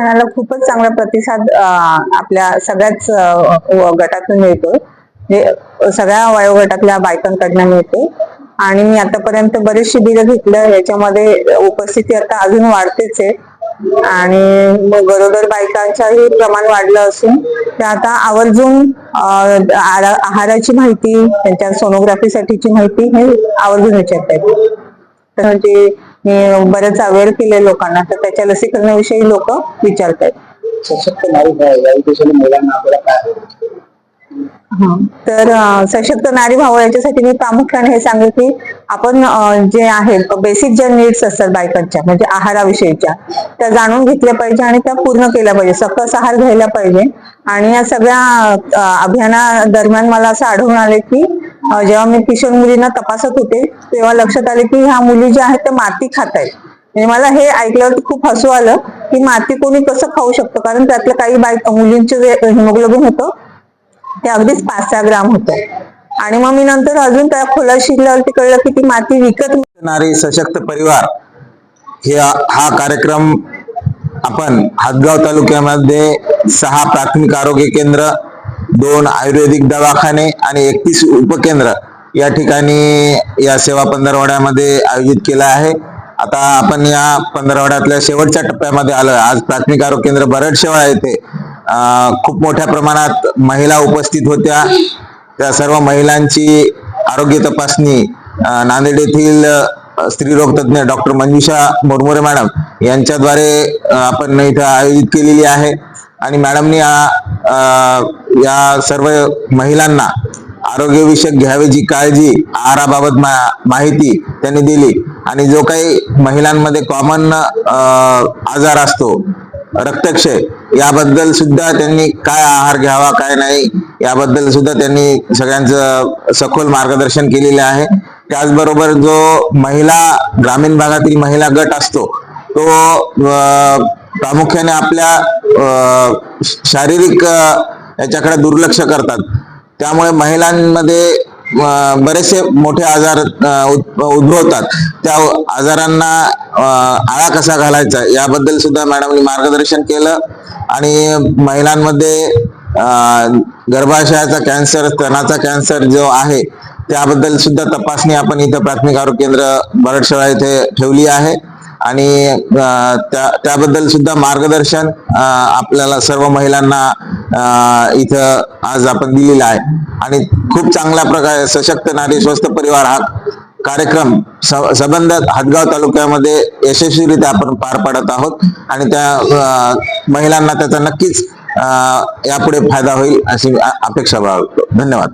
सणाला खूपच चांगला प्रतिसाद आपल्या सगळ्याच गटातून मिळतो सगळ्या वयोगटातल्या बायकांकडनं मिळते आणि मी आतापर्यंत बरेच शिबिरं घेतलं याच्यामध्ये उपस्थिती आता अजून वाढतेच आहे. आणि गरोदर बायकांच्याही प्रमाण वाढलं असून ते आता आवर्जून आहाराची माहिती त्यांच्या सोनोग्राफीसाठीची माहिती हे आवर्जून विचारतात तर म्हणजे मी बरंच अवेअर केले लोकांना तर त्याच्या लसीकरणाविषयी लोक विचारतात सशक्त नारी आपल्याला काय. तर सशक्त नारी भाव याच्यासाठी मी प्रामुख्याने हे सांगेन की आपण जे आहे बेसिक ज्या नीड्स असतात बायकांच्या म्हणजे आहाराविषयीच्या त्या जाणून घेतल्या पाहिजे आणि त्या पूर्ण केल्या पाहिजे. सकस आहार घ्यायला पाहिजे. आणि या सगळ्या अभियाना दरम्यान मला असं आढळून आले की जेव्हा मी किशोर मुलींना तपासत होते तेव्हा लक्षात आले की ह्या मुली ज्या आहेत त्या माती खात आहेत. म्हणजे मला हे ऐकल्यावर खूप हसू आलं की माती कोणी कसं खाऊ शकतं? कारण त्यातलं काही बाय मुलींचे जे हिमोग्लोबिन होतं ते अगदीच पाच सहा ग्राम होतं. आणि मग मी नंतर अजून त्या खोला शिकल्यावरती कळलं की ती माती विकत नारी सशक्त परिवार हे हा कार्यक्रम आपण हातगाव तालुक्यामध्ये सहा प्राथमिक आरोग्य केंद्र दोन आयुर्वेदिक दवाखाने आणि एकतीस उपकेंद्र या ठिकाणी या सेवा पंधरवड्यामध्ये आयोजित केला आहे. आता आपण या पंधरवड्यातल्या शेवटच्या टप्प्यामध्ये आलोय. आज प्राथमिक आरोग्य केंद्र बरडशेवाळा येथे खूप मोठ्या प्रमाणात महिला उपस्थित होत्या. त्या सर्व महिलांची आरोग्य तपासणी नांदेड येथील स्त्रीरोग तज्ज्ञ डॉक्टर मंजुषा मुरमुरे मॅडम यांच्याद्वारे आपण इथं आयोजित केलेली आहे. आणि मॅडमनी या सर्व महिलांना आरोग्यविषयक घ्यावी जी काळजी आहाराबाबत मा- माहिती त्यांनी दिली. आणि जो काही महिलांमध्ये कॉमन आजार असतो रक्तक्षय याबद्दल सुद्धा त्यांनी काय आहार घ्यावा काय नाही याबद्दल सुद्धा त्यांनी सगळ्यांचं सखोल मार्गदर्शन केलेले आहे. त्याचबरोबर जो महिला ग्रामीण भागातील महिला गट असतो तो प्रामुख्याने आपल्या शारीरिक याच्याकडे दुर्लक्ष करतात. त्यामुळे महिलांमध्ये बरेचसे मोठे आजार उद- उद्भवतात. त्या आजारांना आळा कसा घालायचा याबद्दल सुद्धा मॅडमनी मार्गदर्शन केलं आणि महिलांमध्ये गर्भाशयाचा कॅन्सर स्तनाचा कॅन्सर जो आहे त्याबद्दल सुद्धा तपासणी आपण इथं प्राथमिक आरोग्य केंद्र बरडशाळा इथे ठेवली आहे. आणि त्या त्याबद्दल सुद्धा मार्गदर्शन आपल्याला सर्व महिलांना इथं आज आपण दिलेलं आहे. आणि खूप चांगल्या प्रकारे सशक्त नारी स्वस्थ परिवार हा कार्यक्रम स- संबंध हातगाव तालुक्यामध्ये यशस्वीरित्या आपण पार पाडत आहोत. आणि त्या महिलांना त्याचा नक्कीच यापुढे फायदा होईल अशी अपेक्षा बाळगतो. धन्यवाद.